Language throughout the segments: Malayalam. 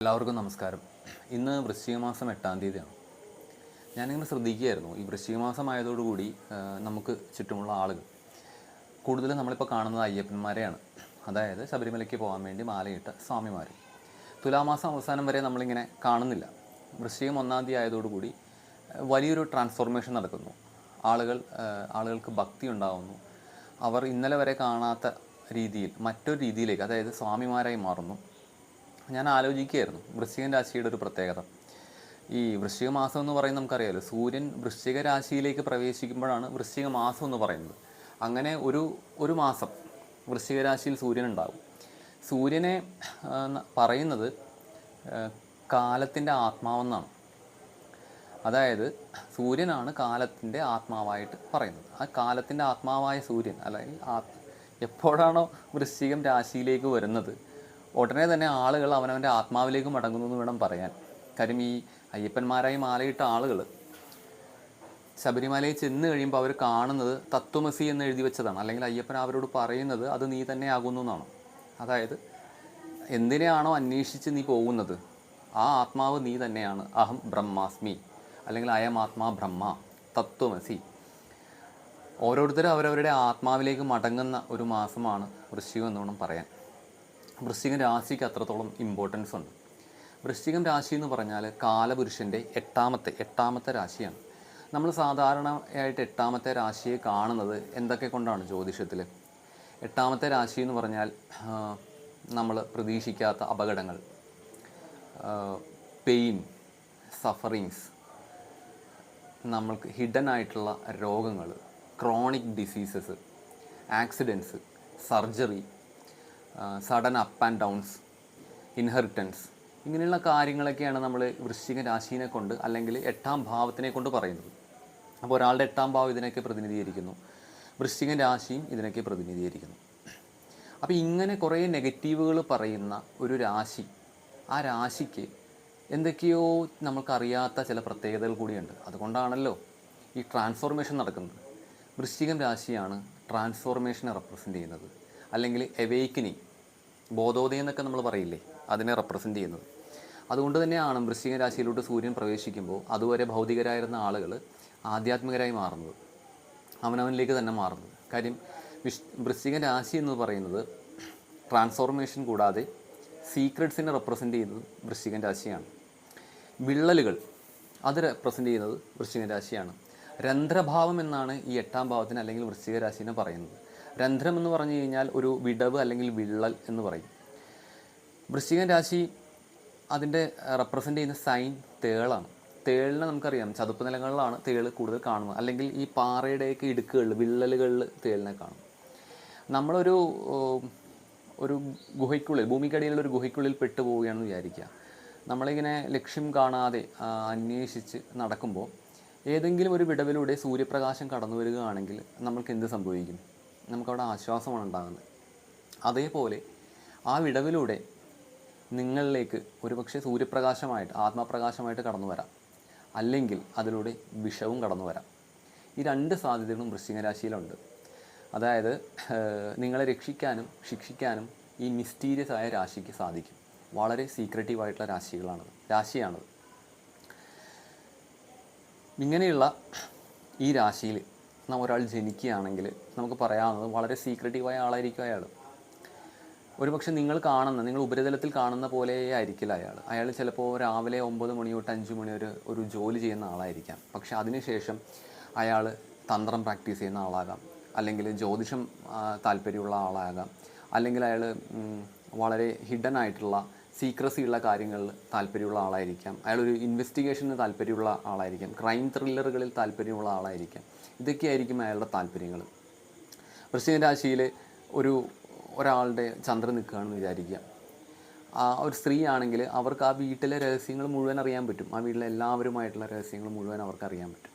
എല്ലാവർക്കും നമസ്കാരം. ഇന്ന് വൃശ്ചിക മാസം എട്ടാം തീയതിയാണ്. ഞാനിങ്ങനെ ശ്രദ്ധിക്കുകയായിരുന്നു. ഈ വൃശ്ചിക മാസം ആയതോടുകൂടി നമുക്ക് ചുറ്റുമുള്ള ആളുകൾ കൂടുതലും നമ്മളിപ്പോൾ കാണുന്നത് അയ്യപ്പന്മാരെയാണ്. അതായത് ശബരിമലയ്ക്ക് പോകാൻ വേണ്ടി മാലയിട്ട സ്വാമിമാർ തുലാമാസം അവസാനം വരെ നമ്മളിങ്ങനെ കാണുന്നില്ല. വൃശ്ചികം ഒന്നാം തീയതി ആയതോടുകൂടി വലിയൊരു ട്രാൻസ്ഫോർമേഷൻ നടക്കുന്നു. ആളുകൾ ആളുകൾക്ക് ഭക്തി ഉണ്ടാകുന്നു അവർ ഇന്നലെ വരെ കാണാത്ത രീതിയിൽ മറ്റൊരു രീതിയിലേക്ക് അതായത് സ്വാമിമാരായി മാറുന്നു. ഞാൻ ആലോചിക്കുകയായിരുന്നു. വൃശ്ചികൻ രാശിയുടെ ഒരു പ്രത്യേകത. ഈ വൃശ്ചിക മാസം എന്ന് പറയുന്നത് നമുക്കറിയാമല്ലോ സൂര്യൻ വൃശ്ചിക രാശിയിലേക്ക് പ്രവേശിക്കുമ്പോഴാണ് വൃശ്ചിക മാസം എന്ന് പറയുന്നത്. അങ്ങനെ ഒരു ഒരു മാസം വൃശ്ചിക രാശിയിൽ സൂര്യൻ ഉണ്ടാകും സൂര്യനെ പറയുന്നത് കാലത്തിന്റെ ആത്മാവെന്നാണ്. അതായത് സൂര്യനാണ് കാലത്തിന്റെ ആത്മാവായിട്ട് പറയുന്നത്. ആ കാലത്തിന്റെ ആത്മാവായ സൂര്യൻ അല്ലെങ്കിൽ എപ്പോഴാണോ വൃശ്ചികം രാശിയിലേക്ക് വരുന്നത് ഉടനെ തന്നെ ആളുകൾ അവനവന്റെ ആത്മാവിലേക്ക് മടങ്ങുന്നു എന്ന് വേണം പറയാൻ. കാര്യം ഈ അയ്യപ്പന്മാരായി മാലയിട്ട ആളുകൾ ശബരിമലയിൽ ചെന്ന് കഴിയുമ്പോൾ അവർ കാണുന്നത് തത്വമസി എന്ന് എഴുതി വെച്ചതാണ്. അല്ലെങ്കിൽ അയ്യപ്പൻ അവരോട് പറയുന്നത് അത് നീ തന്നെ ആകുന്നു എന്നാണ്. അതായത് എന്തിനെയാണോ അന്വേഷിച്ച് നീ പോകുന്നത്? ആ ആത്മാവ് നീ തന്നെയാണ്. അഹം ബ്രഹ്മാസ്മി. അല്ലെങ്കിൽ അയം ആത്മാ ബ്രഹ്മ. തത്വമസി. ഓരോരുത്തരും അവരവരുടെ ആത്മാവിലേക്ക് മടങ്ങുന്ന ഒരു മാസമാണ് വൃശ്ചികം എന്ന് വേണം പറയാൻ. വൃശ്ചികം രാശിക്ക് അത്രത്തോളം ഇമ്പോർട്ടൻസ് ഉണ്ട്. വൃശ്ചികം രാശി എന്ന് പറഞ്ഞാൽ കാലപുരുഷന്റെ എട്ടാമത്തെ എട്ടാമത്തെ രാശിയാണ്. നമ്മൾ സാധാരണയായിട്ട് എട്ടാമത്തെ രാശിയെ കാണുന്നത് എന്തൊക്കെ കൊണ്ടാണ് ജ്യോതിഷത്തിൽ എട്ടാമത്തെ രാശി എന്ന് പറഞ്ഞാൽ നമ്മൾ പ്രതീക്ഷിക്കാത്ത അപകടങ്ങൾ പെയിൻ സഫറിങ്സ് നമ്മൾക്ക് ഹിഡൻ ആയിട്ടുള്ള രോഗങ്ങൾ chronic diseases accidents surgery sudden up and downs inheritance ഇങ്ങനെയുള്ള കാര്യങ്ങളൊക്കെയാണ് നമ്മൾ വൃശ്ചിക രാശിനെ കൊണ്ട് അല്ലെങ്കിൽ എട്ടാം ഭാവത്തിനെ കൊണ്ട് പറയുന്നത്. അപ്പോൾ ഒരാളുടെ എട്ടാം ഭാവം ഇതിനൊക്കെ പ്രതിനിധീകരിക്കുന്നു. വൃശ്ചിക രാശിയും ഇതിനൊക്കെ പ്രതിനിധീകരിക്കുന്നു. അപ്പോൾ ഇങ്ങനെ കുറേ നെഗറ്റീവുകൾ പറയുന്ന ഒരു രാശി ആ രാശിക്ക് എന്തൊക്കെയോ നമുക്കറിയാത്ത ചില പ്രത്യേകതകൾ കൂടിയുണ്ട്. അതുകൊണ്ടാണല്ലോ ഈ ട്രാൻസ്ഫോർമേഷൻ നടക്കുന്നത്. വൃശ്ചികം രാശിയാണ് ട്രാൻസ്ഫോർമേഷനെ റെപ്രസെന്റ് ചെയ്യുന്നത്. അല്ലെങ്കിൽ എവേക്കനിങ് ബോധോദയം എന്നൊക്കെ നമ്മൾ പറയില്ലേ? അതിനെ റെപ്രസെന്റ് ചെയ്യുന്നത്. അതുകൊണ്ട് തന്നെയാണ് വൃശ്ചിക രാശിയിലോട്ട് സൂര്യൻ പ്രവേശിക്കുമ്പോൾ അതുവരെ ഭൗതികരായിരുന്ന ആളുകൾ ആധ്യാത്മികരായി മാറുന്നത്. അവനവനിലേക്ക് തന്നെ മാറുന്നത്. കാര്യം വിഷ് വൃശ്ചിക രാശി എന്ന് പറയുന്നത് ട്രാൻസ്ഫോർമേഷൻ കൂടാതെ സീക്രട്സിനെ റെപ്രസെന്റ് ചെയ്യുന്നത് വൃശ്ചിക രാശിയാണ്. വിള്ളലുകൾ അത് റെപ്രസെന്റ് ചെയ്യുന്നത് വൃശ്ചിക രാശിയാണ്. രന്ധ്രഭാവം എന്നാണ് ഈ എട്ടാം ഭാവത്തിന് അല്ലെങ്കിൽ വൃശ്ചിക രാശിനെ പറയുന്നത്. രന്ധ്രം എന്ന് പറഞ്ഞു കഴിഞ്ഞാൽ ഒരു വിടവ് അല്ലെങ്കിൽ വിള്ളൽ എന്ന് പറയും. വൃശ്ചികൻ രാശി അതിന്റെ റെപ്രസെന്റ് ചെയ്യുന്ന സൈൻ തേളാണ്. തേളിനെ നമുക്കറിയാം. ചതുപ്പ് നിലങ്ങളിലാണ് തേൾ കൂടുതൽ കാണുന്നത്. അല്ലെങ്കിൽ ഈ പാറയുടെയൊക്കെ ഇടുക്കുകളിൽ വിള്ളലുകളിൽ തേളിനെ കാണും. നമ്മളൊരു ഒരു ഗുഹയ്ക്കുള്ളിൽ ഭൂമിക്കടിയിലുള്ള ഒരു ഗുഹയ്ക്കുള്ളിൽ പെട്ടുപോവുകയാണെന്ന് വിചാരിക്കുക. നമ്മളിങ്ങനെ ലക്ഷ്യം കാണാതെ അന്വേഷിച്ച് നടക്കുമ്പോൾ ഏതെങ്കിലും ഒരു വിടവിലൂടെ സൂര്യപ്രകാശം കടന്നു വരികയാണെങ്കിൽ നമ്മൾക്ക് എന്ത് സംഭവിക്കും? നമുക്കവിടെ ആശ്വാസമാണ് ഉണ്ടാകുന്നത്. അതേപോലെ ആ വിടവിലൂടെ നിങ്ങളിലേക്ക് ഒരുപക്ഷെ സൂര്യപ്രകാശമായിട്ട് ആത്മപ്രകാശമായിട്ട് കടന്നു വരാം. അല്ലെങ്കിൽ അതിലൂടെ വിഷവും കടന്നു വരാം. ഈ രണ്ട് സാധ്യതകളും വൃശ്ചികരാശിയിലുണ്ട്. അതായത് നിങ്ങളെ രക്ഷിക്കാനും ശിക്ഷിക്കാനും ഈ മിസ്റ്റീരിയസ് ആയ രാശിക്ക് സാധിക്കും. വളരെ സീക്രട്ടീവായിട്ടുള്ള രാശികളാണത് രാശിയാണത്. ഇങ്ങനെയുള്ള ഈ രാശിയിൽ നാം ഒരാൾ ജനിക്കുകയാണെങ്കിൽ നമുക്ക് പറയാവുന്നത് വളരെ സീക്രട്ടീവായ ആളായിരിക്കും അയാൾ. ഒരുപക്ഷെ നിങ്ങൾ കാണുന്ന നിങ്ങൾ ഉപരിതലത്തിൽ കാണുന്ന പോലെ ആയിരിക്കില്ല അയാൾ. അയാൾ ചിലപ്പോൾ രാവിലെ ഒമ്പത് മണി തൊട്ട് അഞ്ച് മണി വരെ ഒരു ജോലി ചെയ്യുന്ന ആളായിരിക്കാം. പക്ഷെ അതിനുശേഷം അയാൾ തന്ത്രം പ്രാക്ടീസ് ചെയ്യുന്ന ആളാകാം. അല്ലെങ്കിൽ ജ്യോതിഷം താല്പര്യമുള്ള ആളാകാം. അല്ലെങ്കിൽ അയാൾ വളരെ ഹിഡൻ ആയിട്ടുള്ള സീക്രസി ഉള്ള കാര്യങ്ങളിൽ താല്പര്യമുള്ള ആളായിരിക്കാം. അയാളൊരു ഇൻവെസ്റ്റിഗേഷന് താല്പര്യമുള്ള ആളായിരിക്കാം. ക്രൈം ത്രില്ലറുകളിൽ താല്പര്യമുള്ള ആളായിരിക്കാം. ഇതൊക്കെയായിരിക്കും അയാളുടെ താല്പര്യങ്ങൾ. വൃശ്ചിക രാശിയിൽ ഒരു ഒരാളുടെ ചന്ദ്രൻ നിൽക്കുകയാണെന്ന് വിചാരിക്കുക. ആ ഒരു സ്ത്രീ ആണെങ്കിൽ അവർക്ക് ആ വീട്ടിലെ രഹസ്യങ്ങൾ മുഴുവൻ അറിയാൻ പറ്റും. ആ വീട്ടിലെ എല്ലാവരുമായിട്ടുള്ള രഹസ്യങ്ങൾ മുഴുവൻ അവർക്ക് അറിയാൻ പറ്റും.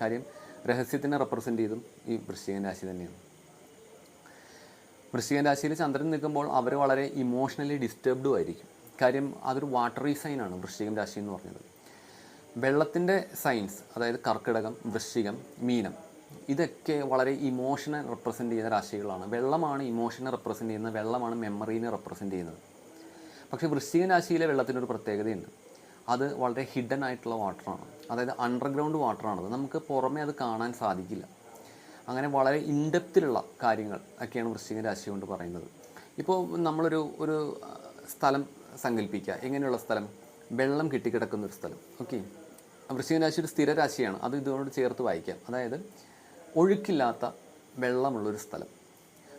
കാര്യം രഹസ്യത്തിനെ റെപ്രസെന്റ് ചെയ്തും ഈ വൃശ്ചിക രാശി തന്നെയാണ്. വൃശ്ചിക രാശിയിൽ ചന്ദ്രൻ നിൽക്കുമ്പോൾ അവർ വളരെ ഇമോഷണലി ഡിസ്റ്റർബ്ഡും ആയിരിക്കും. കാര്യം അതൊരു വാട്ടറി സൈനാണ് വൃശ്ചികം രാശി എന്ന് പറഞ്ഞത്. വെള്ളത്തിന്റെ സയൻസ് അതായത് കർക്കിടകം വൃശ്ചികം മീനം ഇതൊക്കെ വളരെ ഇമോഷനെ റെപ്രസെന്റ് ചെയ്യുന്ന രാശികളാണ്. വെള്ളമാണ് ഇമോഷനെ റെപ്രസെന്റ് ചെയ്യുന്നത് വെള്ളമാണ് മെമ്മറീനെ റെപ്രസെന്റ് ചെയ്യുന്നത്. പക്ഷേ വൃശ്ചിക രാശിയിലെ വെള്ളത്തിനൊരു പ്രത്യേകതയുണ്ട്. അത് വളരെ ഹിഡൻ ആയിട്ടുള്ള വാട്ടറാണ് അതായത് അണ്ടർഗ്രൗണ്ട് വാട്ടറാണത് നമുക്ക് പുറമേ അത് കാണാൻ സാധിക്കില്ല. അങ്ങനെ വളരെ ഇൻഡെപ്തിലുള്ള കാര്യങ്ങൾ ഒക്കെയാണ് വൃശ്ചിക രാശി കൊണ്ട് പറയുന്നത്. ഇപ്പോൾ നമ്മളൊരു ഒരു സ്ഥലം സങ്കല്പിക്കുക. എങ്ങനെയുള്ള സ്ഥലം? വെള്ളം കെട്ടിക്കിടക്കുന്ന ഒരു സ്ഥലം. ഓക്കെ? വൃശ്ചിക രാശി ഒരു സ്ഥിര രാശിയാണ് അത് ഇതോട് ചേർത്ത് വായിക്കാം. അതായത് ഒഴുക്കില്ലാത്ത വെള്ളമുള്ളൊരു സ്ഥലം.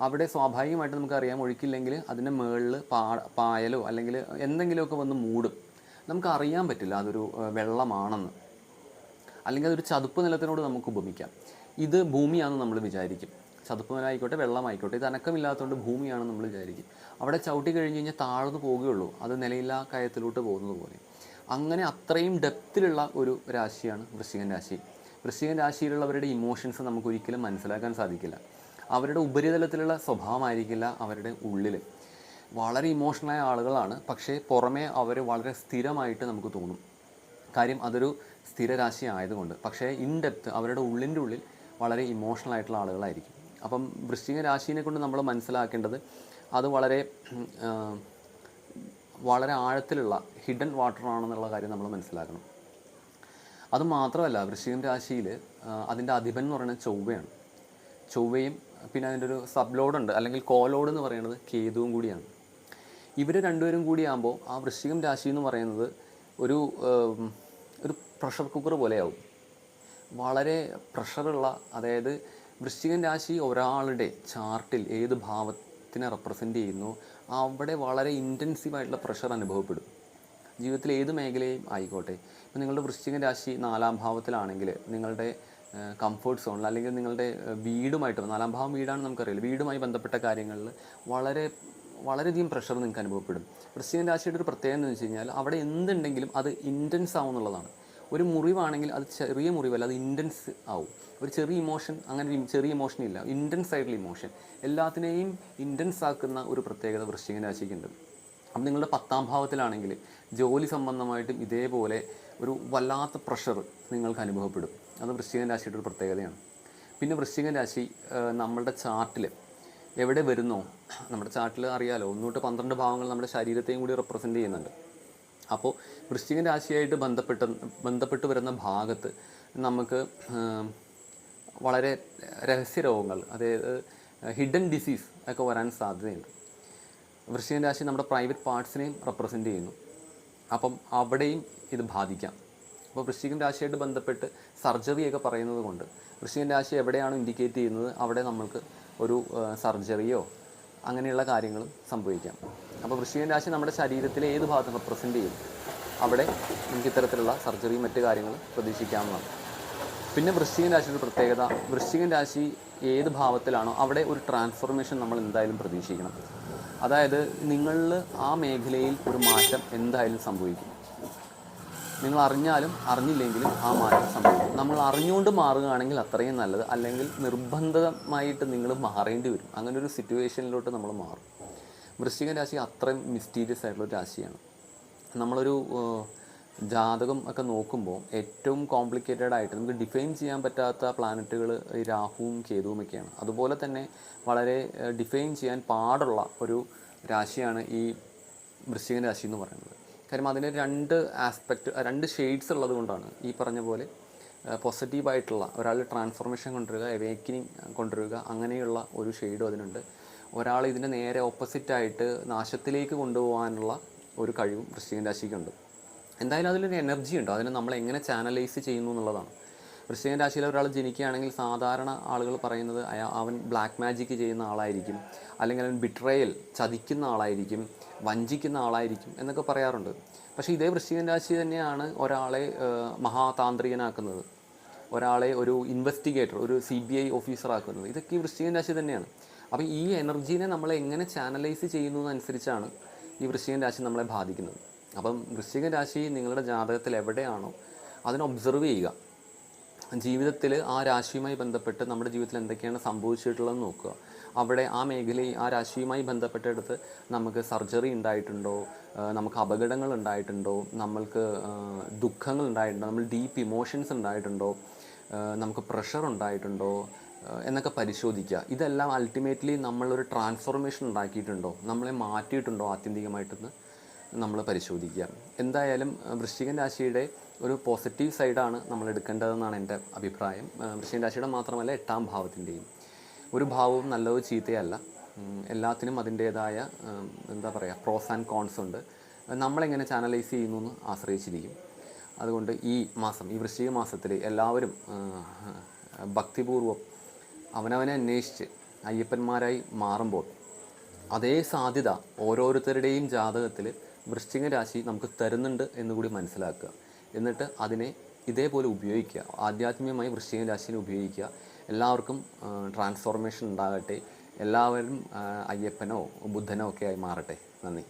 അവിടെ സ്വാഭാവികമായിട്ട് നമുക്കറിയാം ഒഴുക്കില്ലെങ്കിൽ അതിന്റെ മുകളിൽ പാ പായലോ അല്ലെങ്കിൽ എന്തെങ്കിലുമൊക്കെ വന്ന് മൂടും. നമുക്കറിയാൻ പറ്റില്ല അതൊരു വെള്ളമാണെന്ന്. അല്ലെങ്കിൽ അതൊരു ചതുപ്പ് നിലത്തിനോട് നമുക്ക് ഉപമിക്കാം. ഇത് ഭൂമിയാണെന്ന് നമ്മൾ വിചാരിക്കും. ചതുപ്പ് നിലമായിക്കോട്ടെ വെള്ളമായിക്കോട്ടെ ഇത് അനക്കമില്ലാത്തതുകൊണ്ട് ഭൂമിയാണെന്ന് നമ്മൾ വിചാരിക്കും. അവിടെ ചവിട്ടി കഴിഞ്ഞ് കഴിഞ്ഞാൽ താഴ്ന്നു പോവുകയുള്ളൂ അത് നിലയില്ലാ കയത്തിലോട്ട് പോകുന്നത് പോലെ. അങ്ങനെ അത്രയും ഡെപ്തിലുള്ള ഒരു രാശിയാണ് വൃശ്ചികൻ രാശി. വൃശ്ചികൻ രാശിയിലുള്ളവരുടെ ഇമോഷൻസ് നമുക്ക് ഒരിക്കലും മനസ്സിലാക്കാൻ സാധിക്കില്ല. അവരുടെ ഉപരിതലത്തിലുള്ള സ്വഭാവമായിരിക്കില്ല അവരുടെ ഉള്ളിൽ വളരെ ഇമോഷണലായ ആളുകളാണ് പക്ഷേ പുറമേ അവർ വളരെ സ്ഥിരമായിട്ട് നമുക്ക് തോന്നും. കാര്യം അതൊരു സ്ഥിരരാശി ആയതുകൊണ്ട്. പക്ഷേ ഇൻ ഡെപ്ത് അവരുടെ ഉള്ളിന്റെ ഉള്ളിൽ വളരെ ഇമോഷണൽ ആയിട്ടുള്ള ആളുകളായിരിക്കും. അപ്പം വൃശ്ചിക രാശിനെ കൊണ്ട് നമ്മൾ മനസ്സിലാക്കേണ്ടത് അത് വളരെ വളരെ ആഴത്തിലുള്ള ഹിഡൻ വാട്ടർ ആണെന്നുള്ള കാര്യം നമ്മൾ മനസ്സിലാക്കണം. അത് മാത്രമല്ല വൃശ്ചികം രാശിയിൽ അതിന്റെ അധിപൻ എന്ന് പറയുന്നത് ചൊവ്വയാണ്. ചൊവ്വയും പിന്നെ അതിന്റെ ഒരു സബ് ലോഡ് ഉണ്ട് അല്ലെങ്കിൽ കോലോഡ് എന്ന് പറയുന്നത് കേതുവും കൂടിയാണ്. ഇവർ രണ്ടുപേരും കൂടിയാകുമ്പോൾ ആ വൃശ്ചികം രാശി എന്ന് പറയുന്നത് ഒരു ഒരു പ്രഷർ കുക്കർ പോലെയാവും. വളരെ പ്രഷറുള്ള അതായത് വൃശ്ചികൻ രാശി ഒരാളുടെ ചാർട്ടിൽ ഏത് ഭാവത്തിനെ റെപ്രസെന്റ് ചെയ്യുന്നു അവിടെ വളരെ ഇന്റൻസീവായിട്ടുള്ള പ്രഷർ അനുഭവപ്പെടും. ജീവിതത്തിൽ ഏത് മേഖലയും ആയിക്കോട്ടെ. ഇപ്പം നിങ്ങളുടെ വൃശ്ചിക രാശി നാലാം ഭാവത്തിലാണെങ്കിൽ നിങ്ങളുടെ കംഫർട്ട് സോണിൽ അല്ലെങ്കിൽ നിങ്ങളുടെ വീടുമായിട്ടോ നാലാം ഭാവം വീടാണ് നമുക്കറിയില്ല. വീടുമായി ബന്ധപ്പെട്ട കാര്യങ്ങളിൽ വളരെ വളരെയധികം പ്രഷർ നിങ്ങൾക്ക് അനുഭവപ്പെടും. വൃശ്ചിക രാശിയുടെ ഒരു പ്രത്യേകത എന്ന് വെച്ച് കഴിഞ്ഞാൽ അവിടെ എന്തുണ്ടെങ്കിലും അത് ഇന്റൻസ് ആവും എന്നുള്ളതാണ് ഒരു മുറിവാണെങ്കിൽ അത് ചെറിയ മുറിവല്ല അത് ഇന്റൻസ് ആവും. ഒരു ചെറിയ ഇമോഷൻ അങ്ങനെ ഒരു ചെറിയ ഇമോഷൻ ഇല്ല. ഇന്റൻസ് ആയിട്ടുള്ള ഇമോഷൻ എല്ലാത്തിനെയും ഇന്റൻസ് ആക്കുന്ന ഒരു പ്രത്യേകത വൃശ്ചിക രാശിക്കുണ്ട്. അപ്പം നിങ്ങളുടെ പത്താം ഭാവത്തിലാണെങ്കിൽ ജോലി സംബന്ധമായിട്ടും ഇതേപോലെ ഒരു വല്ലാത്ത പ്രഷർ നിങ്ങൾക്ക് അനുഭവപ്പെടും. അത് വൃശ്ചികൻ രാശിയുടെ ഒരു പ്രത്യേകതയാണ്. പിന്നെ വൃശ്ചികൻ രാശി നമ്മളുടെ ചാർട്ടിൽ എവിടെ വരുന്നോ? നമ്മുടെ ചാർട്ടിൽ അറിയാലോ ഒന്ന് തൊട്ട് പന്ത്രണ്ട് ഭാവങ്ങൾ നമ്മുടെ ശരീരത്തെയും കൂടി റെപ്രസെന്റ് ചെയ്യുന്നുണ്ട്. അപ്പോൾ വൃശ്ചിക രാശിയായിട്ട് ബന്ധപ്പെട്ട ബന്ധപ്പെട്ട് വരുന്ന ഭാഗത്ത് നമുക്ക് വളരെ രഹസ്യ രോഗങ്ങൾ അതായത് ഹിഡൻ ഡിസീസ് ഒക്കെ വരാൻ സാധ്യതയുണ്ട്. വൃശ്ചിക രാശി നമ്മുടെ പ്രൈവറ്റ് പാർട്സിനെയും റെപ്രസെന്റ് ചെയ്യുന്നു. അപ്പം അവിടെയും ഇത് ബാധിക്കാം. അപ്പോൾ വൃശ്ചികൻ രാശിയായിട്ട് ബന്ധപ്പെട്ട് സർജറിയൊക്കെ പറയുന്നത് കൊണ്ട് വൃശ്ചികൻ രാശി എവിടെയാണോ ഇൻഡിക്കേറ്റ് ചെയ്യുന്നത്? അവിടെ നമ്മൾക്ക് ഒരു സർജറിയോ അങ്ങനെയുള്ള കാര്യങ്ങളും സംഭവിക്കാം. അപ്പോൾ വൃശ്ചികൻ രാശി നമ്മുടെ ശരീരത്തിലെ ഏത് ഭാഗത്ത് റെപ്രസെന്റ് ചെയ്യും? അവിടെ നമുക്ക് ഇത്തരത്തിലുള്ള സർജറിയും മറ്റു കാര്യങ്ങളും പ്രതീക്ഷിക്കാവുന്നതാണ്. പിന്നെ വൃശ്ചികൻ രാശിയുടെ പ്രത്യേകത വൃശ്ചികൻ രാശി ഏത് ഭാവത്തിലാണോ അവിടെ ഒരു ട്രാൻസ്ഫോർമേഷൻ നമ്മൾ എന്തായാലും പ്രതീക്ഷിക്കണം. അതായത് നിങ്ങളിൽ ആ മേഖലയിൽ ഒരു മാറ്റം എന്തായാലും സംഭവിക്കും. നിങ്ങൾ അറിഞ്ഞാലും അറിഞ്ഞില്ലെങ്കിലും ആ മാറ്റം സംഭവിക്കും. നമ്മൾ അറിഞ്ഞുകൊണ്ട് മാറുകയാണെങ്കിൽ അത്രയും നല്ലത്. അല്ലെങ്കിൽ നിർബന്ധമായിട്ട് നിങ്ങൾ മാറേണ്ടി വരും. അങ്ങനെ ഒരു സിറ്റുവേഷനിലോട്ട് നമ്മൾ മാറും. വൃശ്ചിക രാശി അത്രയും മിസ്റ്റീരിയസ് ആയിട്ടുള്ള രാശിയാണ്. നമ്മളൊരു ജാതകം ഒക്കെ നോക്കുമ്പോൾ ഏറ്റവും കോംപ്ലിക്കേറ്റഡ് ആയിട്ട് നമുക്ക് ഡിഫൈൻ ചെയ്യാൻ പറ്റാത്ത പ്ലാനറ്റുകൾ ഈ രാഹുവും കേതുവും ഒക്കെയാണ്. അതുപോലെ തന്നെ വളരെ ഡിഫൈൻ ചെയ്യാൻ പാടുള്ള ഒരു രാശിയാണ് ഈ വൃശ്ചിക രാശി എന്ന് പറയുന്നത്. കാര്യം അതിന് രണ്ട് ആസ്പെക്റ്റ് രണ്ട് ഷെയ്ഡ്സ് ഉള്ളത് കൊണ്ടാണ് ഈ പറഞ്ഞ പോലെ പോസിറ്റീവായിട്ടുള്ള ഒരാളുടെ ട്രാൻസ്ഫോർമേഷൻ കൊണ്ടുവരിക എവേക്കിനിങ് കൊണ്ടുവരിക അങ്ങനെയുള്ള ഒരു ഷെയ്ഡും അതിനുണ്ട്. ഒരാൾ ഇതിന്റെ നേരെ ഓപ്പോസിറ്റായിട്ട് നാശത്തിലേക്ക് കൊണ്ടുപോകാനുള്ള ഒരു കഴിവും വൃശ്ചികൻ രാശിക്കുണ്ട്. എന്തായാലും അതിലൊരു എനർജി ഉണ്ട്. അതിനെ നമ്മൾ എങ്ങനെ ചാനലൈസ് ചെയ്യുന്നു എന്നുള്ളതാണ്. വൃശ്ചികൻ രാശിയിൽ ഒരാൾ ജനിക്കുകയാണെങ്കിൽ സാധാരണ ആളുകൾ പറയുന്നത് അവൻ ബ്ലാക്ക് മാജിക്ക് ചെയ്യുന്ന ആളായിരിക്കും. അല്ലെങ്കിൽ അവൻ ബിട്രയൽ ചതിക്കുന്ന ആളായിരിക്കും വഞ്ചിക്കുന്ന ആളായിരിക്കും എന്നൊക്കെ പറയാറുണ്ട്. പക്ഷേ ഇതേ വൃശ്ചികൻ രാശി തന്നെയാണ് ഒരാളെ മഹാതാന്ത്രികനാക്കുന്നത്. ഒരാളെ ഒരു ഇൻവെസ്റ്റിഗേറ്റർ ഒരു സി ബി ഐ ഓഫീസറാക്കുന്നത് ഇതൊക്കെ ഈ വൃശ്ചികൻ രാശി തന്നെയാണ്. അപ്പോൾ ഈ എനർജീനെ നമ്മൾ എങ്ങനെ ചാനലൈസ് ചെയ്യുന്നതനുസരിച്ചാണ് ഈ വൃശ്ചിക രാശി നമ്മളെ ബാധിക്കുന്നത്. അപ്പം വൃശ്ചിക രാശി നിങ്ങളുടെ ജാതകത്തിൽ എവിടെയാണോ അതിനെ ഒബ്സർവ് ചെയ്യുക. ജീവിതത്തിൽ ആ രാശിയുമായി ബന്ധപ്പെട്ട് നമ്മുടെ ജീവിതത്തിൽ എന്തൊക്കെയാണ് സംഭവിച്ചിട്ടുള്ളതെന്ന് നോക്കുക. അവിടെ ആ മേഖലയിൽ ആ രാശിയുമായി ബന്ധപ്പെട്ടെടുത്ത് നമുക്ക് സർജറി ഉണ്ടായിട്ടുണ്ടോ? നമുക്ക് അപകടങ്ങൾ ഉണ്ടായിട്ടുണ്ടോ? നമ്മൾക്ക് ദുഃഖങ്ങൾ ഉണ്ടായിട്ടുണ്ടോ? നമ്മൾ ഡീപ്പ് ഇമോഷൻസ് ഉണ്ടായിട്ടുണ്ടോ? നമുക്ക് പ്രഷർ ഉണ്ടായിട്ടുണ്ടോ? എന്നൊക്കെ പരിശോധിക്കുക. ഇതെല്ലാം അൾട്ടിമേറ്റ്ലി നമ്മളൊരു ട്രാൻസ്ഫോർമേഷൻ ഉണ്ടാക്കിയിട്ടുണ്ടോ? നമ്മളെ മാറ്റിയിട്ടുണ്ടോ ആത്യന്തികമായിട്ടെന്ന് നമ്മൾ പരിശോധിക്കുക. എന്തായാലും വൃശ്ചികൻ രാശിയുടെ ഒരു പോസിറ്റീവ് സൈഡാണ് നമ്മൾ എടുക്കേണ്ടതെന്നാണ് എന്റെ അഭിപ്രായം. വൃശ്ചികൻ രാശിയുടെ മാത്രമല്ല എട്ടാം ഭാവത്തിന്റെയും ഒരു ഭാവവും നല്ലതോ ചീത്തയല്ല. എല്ലാത്തിനും അതിന്റേതായ എന്താ പറയുക പ്രോസ് ആൻഡ് കോൺസ് ഉണ്ട്. നമ്മളെങ്ങനെ ചാനലൈസ് ചെയ്യുന്നു എന്ന് ആശ്രയിച്ചിരിക്കും. അതുകൊണ്ട് ഈ മാസം ഈ വൃശ്ചിക മാസത്തിൽ എല്ലാവരും ഭക്തിപൂർവം അവനവനെ അന്വേഷിച്ച് അയ്യപ്പന്മാരായി മാറുമ്പോൾ അതേ സാധ്യത ഓരോരുത്തരുടെയും ജാതകത്തിൽ വൃശ്ചിക രാശി നമുക്ക് തരുന്നുണ്ട് എന്നുകൂടി മനസ്സിലാക്കുക. എന്നിട്ട് അതിനെ ഇതേപോലെ ഉപയോഗിക്കുക. ആധ്യാത്മികമായി വൃശ്ചിക രാശിനെ ഉപയോഗിക്കുക. എല്ലാവർക്കും ട്രാൻസ്ഫോർമേഷൻ ഉണ്ടാകട്ടെ. എല്ലാവരും അയ്യപ്പനോ ബുദ്ധനോ ഒക്കെ ആയി മാറട്ടെ. നന്ദി.